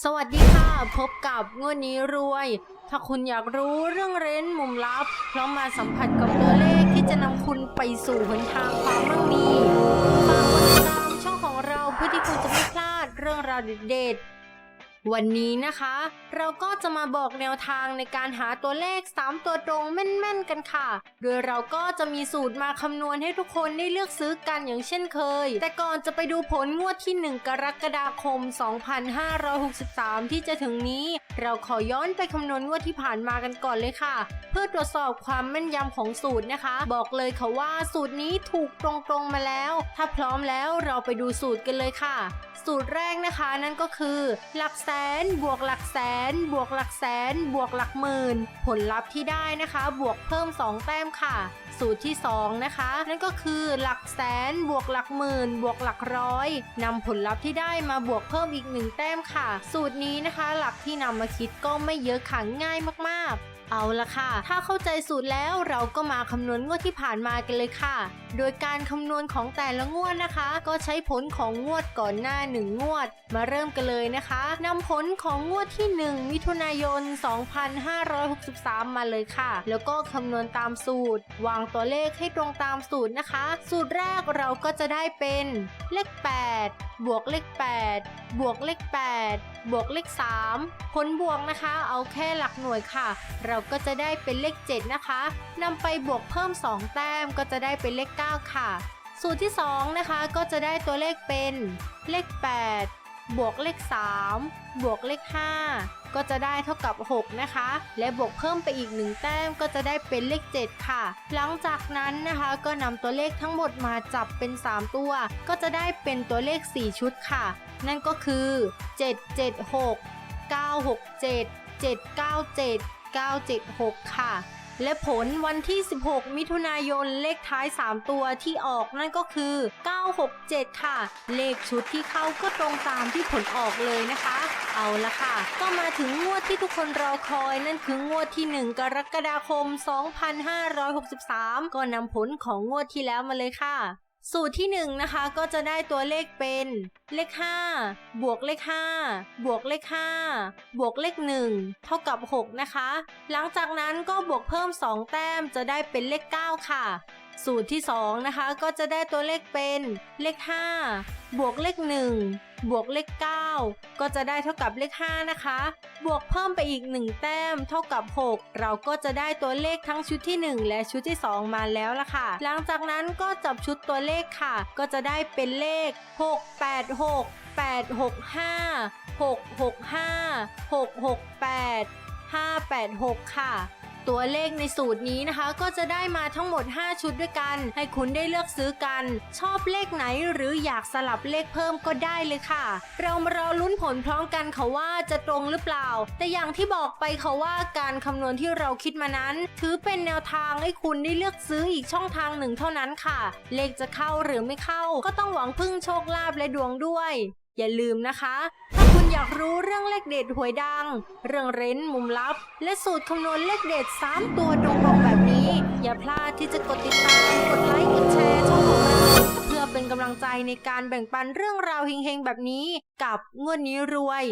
สวัสดีค่ะ พบกับงวดนี้รวย ถ้าคุณอยากรู้เรื่องเร้นมุมลับพร้อมมาสัมผัสกับตัวเลขที่จะนำคุณไปสู่หนทางความมั่งมีฝากกดติดตามช่องของเราเพื่อที่คุณจะไม่พลาดเรื่องราวเด็ด วันนี้นะคะ เราก็จะมาบอกแนวทางในการหาตัวเลข 3 ตัวตรงแม่นๆกันค่ะ โดยเราก็จะมีสูตรมาคำนวณให้ทุกคนได้เลือกซื้อกันอย่างเช่นเคย แต่ก่อนจะไปดูผลงวดที่ 1 กรกฎาคม 2563 ที่จะถึงนี้ เราขอย้อนไปคำนวณงวดที่ผ่านมากันก่อนเลยค่ะ เพื่อตรวจสอบความแม่นยำของสูตรนะคะ บอกเลยค่ะว่าสูตรนี้ถูกตรงๆมาแล้ว ถ้าพร้อมแล้วเราไปดูสูตรกันเลยค่ะ สูตรแรกนะคะนั่นก็คือ หลักแสน บวกหลักแสน บวกหลักแสน บวกหลักหมื่น ผลลัพธ์ที่ได้นะคะ บวกเพิ่ม 2 แต้มค่ะ สูตรที่ 2 นะคะ นั่นก็คือหลักแสน บวกหลักหมื่น บวกหลักร้อยนำผลลัพธ์ที่ได้มาบวกเพิ่มอีก 1 แต้มค่ะ สูตรนี้นะคะ หลักที่นำมาคิดก็ไม่เยอะค่ะง่ายมากๆเอาละค่ะ ถ้าเข้าใจสูตรแล้วเราก็มาคำนวณงวดที่ผ่านมากันเลยค่ะ โดยการคำนวณของแต่ละงวดนะคะ ก็ใช้ผลของงวดก่อนหน้า 1 งวด มาเริ่มกันเลยนะคะนำผลของงวดที่ 1 มิถุนายน 2563 มาเลยค่ะ แล้วก็คำนวณตามสูตร วางตัวเลขให้ตรงตามสูตรนะคะ สูตรแรกเราก็จะได้เป็นเลข 8 บวกเลข 8 บวกเลข 8 บวกเลข 3 ผลบวกนะคะ เอาแค่หลักหน่วยค่ะ เราก็จะได้เป็นเลข 7 นะคะนำไปบวกเพิ่ม 2 แต้มก็จะได้เป็นเลข 9 ค่ะ สูตรที่ 2 นะคะก็จะได้ตัวเลขเป็นเลข 8 บวกเลข 3 บวกเลข 5 ก็จะได้เท่ากับ 6 นะคะ และบวกเพิ่มไปอีก 1 แต้มก็จะได้เป็นเลข 7 ค่ะ หลังจากนั้นนะคะก็นำตัวเลขทั้งหมดมาจับเป็น 3 ตัว ก็จะได้เป็นตัวเลข 4 ชุดค่ะ นั่นก็คือ 776 967 797 976 ค่ะ และผลวันที่ 16 มิถุนายนเลขท้าย 3 ตัวที่ออกนั่นก็คือ 967 ค่ะ เลขชุดที่เข้าก็ตรงตามที่ผลออกเลยนะคะ เอาละค่ะ ก็มาถึงงวดที่ทุกคนรอคอยนั่นคืองวดที่ 1 กรกฎาคม 2563 ก็นำผลของงวดที่แล้วมาเลยค่ะ สูตรที่1นะคะก็จะได้ตัวเลขเป็นเลข 5 บวกเลข 5 บวกเลข 5 บวกเลข 1 เท่ากับ 6 นะคะ หลังจากนั้นก็บวกเพิ่ม 2 แต้มจะได้เป็นเลข 9 ค่ะ สูตรที่ 2 นะคะ ก็จะได้ตัวเลขเป็นเลข 5 บวกเลข 1 บวกเลข 9 ก็จะได้เท่ากับเลข 5 นะคะ บวกเพิ่มไปอีก 1 แต้มเท่ากับ 6 เราก็จะได้ตัวเลขทั้งชุดที่ 1 และชุดที่ 2 มาแล้วล่ะค่ะ หลังจากนั้นก็จับชุดตัวเลขค่ะ ก็จะได้เป็นเลข 6 8 6 8 6 5 6 6 5 6 6 8 5 8 6 ค่ะ ตัวเลขในสูตรนี้นะคะก็จะได้มาทั้งหมด 5 ชุดด้วยกัน ให้คุณได้เลือกซื้อกัน ชอบเลขไหนหรืออยากสลับเลขเพิ่มก็ได้เลยค่ะ เรามารอลุ้นผลพร้อมกันค่ะว่าจะตรงหรือเปล่า แต่อย่างที่บอกไปค่ะว่าการคำนวณที่เราคิดมานั้น ถือเป็นแนวทางให้คุณได้เลือกซื้ออีกช่องทางหนึ่งเท่านั้นค่ะ เลขจะเข้าหรือไม่เข้า ก็ต้องหวังพึ่งโชคลาภและดวงด้วย อย่าลืมนะคะ อยากรู้เรื่องเลขเด็ดหวยดัง เรื่องเร้นมุมลับ และสูตรคำนวณเลขเด็ด 3 ตัวตรงๆแบบนี้ อย่าพลาดที่จะกดติดตาม กดไลค์ กดแชร์ช่องของเรา เพื่อเป็นกำลังใจในการแบ่งปันเรื่องราวเฮงๆแบบนี้กับงวดนี้รวย